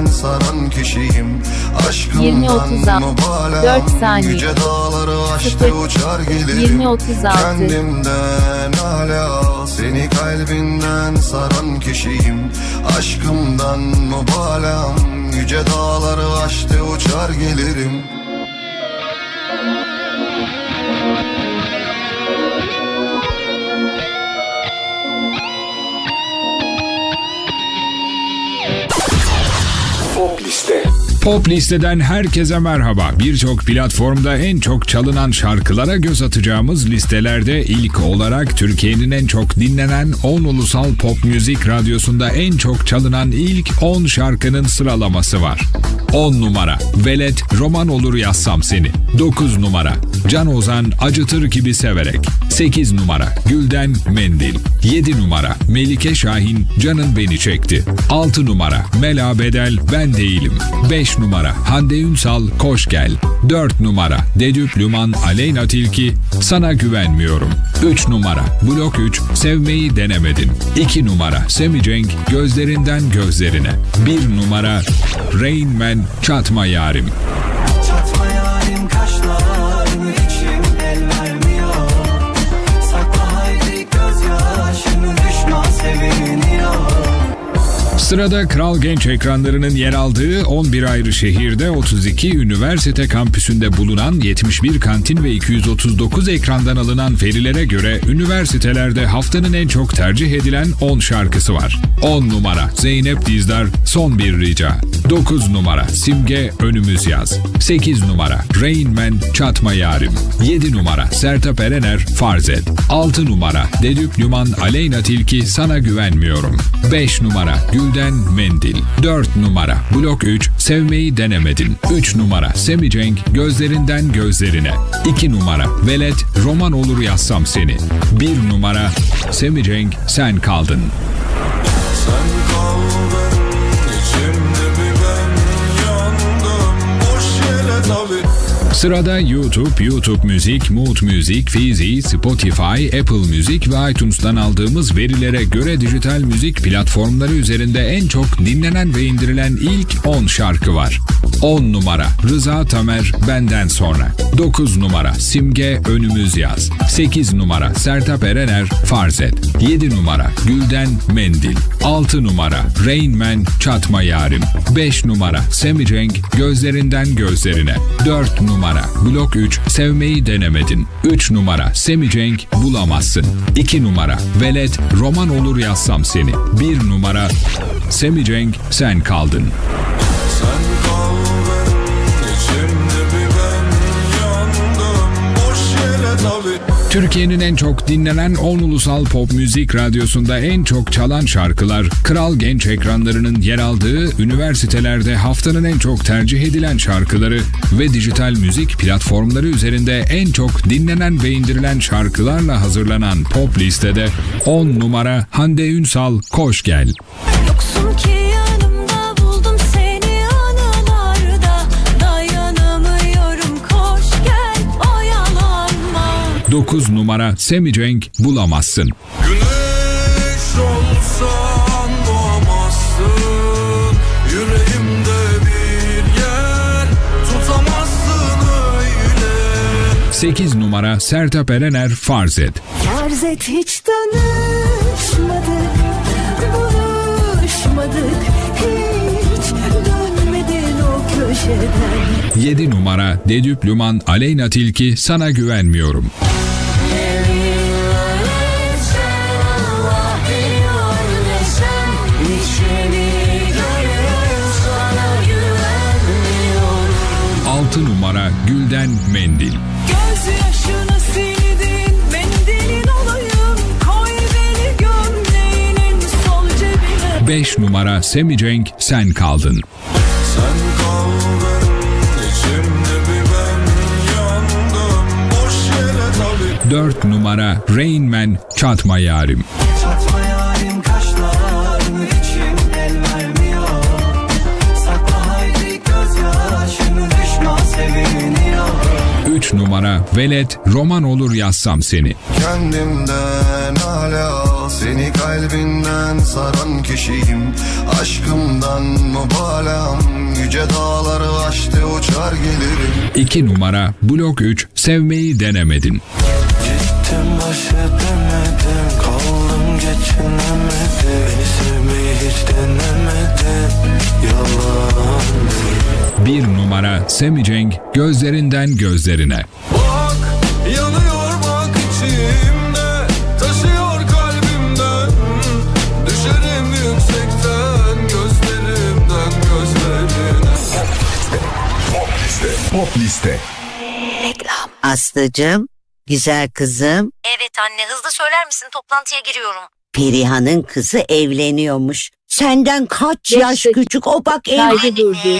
kalbinden saran kişiyim. 20-30 Aşkımdan mübalağım Dört saniye. Yüce dağları aştı uçar gelirim 20-36 Kendimden hala seni kalbinden saran kişiyim. Aşkımdan mübalağım Yüce dağları aştı uçar gelirim Pop listeden herkese merhaba. Birçok platformda en çok çalınan şarkılara göz atacağımız listelerde ilk olarak Türkiye'nin en çok dinlenen 10 ulusal pop müzik radyosunda en çok çalınan ilk 10 şarkının sıralaması var. 10 numara Velet Roman olur yazsam seni. 9 numara Can Ozan acıtır gibi severek. 8 numara Gülden Mendil. 7 numara Melike Şahin Canın Beni Çekti. 6 numara Mela Bedel Ben Değilim. 5 numara Hande Ünsal Koş Gel. 4 numara Dedüp Lüman Aleyna Tilki Sana Güvenmiyorum. 3 numara Blok 3 Sevmeyi Denemedin. 2 numara Semi Cenk Gözlerinden Gözlerine. 1 numara Rain Man Çatma Yarim. Sırada Kral Genç ekranlarının yer aldığı 11 ayrı şehirde 32 üniversite kampüsünde bulunan 71 kantin ve 239 ekrandan alınan verilere göre üniversitelerde haftanın en çok tercih edilen 10 şarkısı var. 10 numara Zeynep Dizdar Son Bir Rica 9 numara Simge Önümüz Yaz. 8 numara Rain Man Çatma Yarim. 7 numara Sertab Erener Farz Et. 6 numara Dedüp Lüman Aleyna Tilki Sana Güvenmiyorum. 5 numara Gülden Mendil. 4 numara Blok 3 Sevmeyi Denemedin. 3 numara Semi Cenk Gözlerinden Gözlerine. 2 numara Velet Roman Olur Yazsam Seni. 1 numara Semi Cenk Sen Kaldın. Sen kaldın Sırada YouTube, YouTube Müzik, Mood Müzik, Fizi, Spotify, Apple Müzik ve iTunes'tan aldığımız verilere göre dijital müzik platformları üzerinde en çok dinlenen ve indirilen ilk 10 şarkı var. 10 numara. Rıza Tamer Benden Sonra. 9 numara. Simge Önümüz Yaz. 8 numara. Sertab Erener Farz Et. 7 numara. Gülden Mendil. 6 numara. Rain Man Çatma Yarim. 5 numara. Semi Cenk Gözlerinden Gözlerine. 4 numara. Blok 3 Sevmeyi Denemedin. 3 numara. Semi Cenk Bulamazsın. 2 numara. Velet Roman Olur Yazsam Seni. 1 numara. Semi Cenk Sen Kaldın Türkiye'nin en çok dinlenen 10 ulusal pop müzik radyosunda en çok çalan şarkılar, Kral Genç ekranlarının yer aldığı üniversitelerde haftanın en çok tercih edilen şarkıları ve dijital müzik platformları üzerinde en çok dinlenen ve indirilen şarkılarla hazırlanan pop listede 10 numara Hande Ünsal Koş Gel. Yoksun ki 9 numara Semi Cenk Bulamazsın. Güneş olsan doğamazsın Yüreğimde bir yer tutamazsın öyle 8 numara Sertab Erener Farz Et. Farz et hiç tanışmadık Buluşmadık hiç Dönmedin o köşeden 7 numara Dedüp Lüman Aleyna Tilki Sana Güvenmiyorum. Gülden Mendil. Gözyaşını sildin mendilin olayım Koy beni gömleğinin sol cebine 5 numara Semi Cenk Sen Kaldın. Sen kaldın içimde bir ben yandım Boş yere tabi 4 numara Rain Man Çatma Yarim. Çatma yarim Velet roman olur yazsam seni. Kendimden hala seni kalbinden saran kişiyim Aşkımdan mübalağım yüce dağları aştı uçar gelirim 2 numara blok 3 sevmeyi denemedin. Gittim başı demedim Kaldım geçinemedim Beni sevmeyi hiç denemedin Yalan 1 numara Semi Cenk gözlerinden gözlerine. Aslıcığım, güzel kızım, Evet anne hızlı söyler misin toplantıya giriyorum. Perihan'ın kızı evleniyormuş. Senden kaç yaş Beş küçük o bak ev durdu.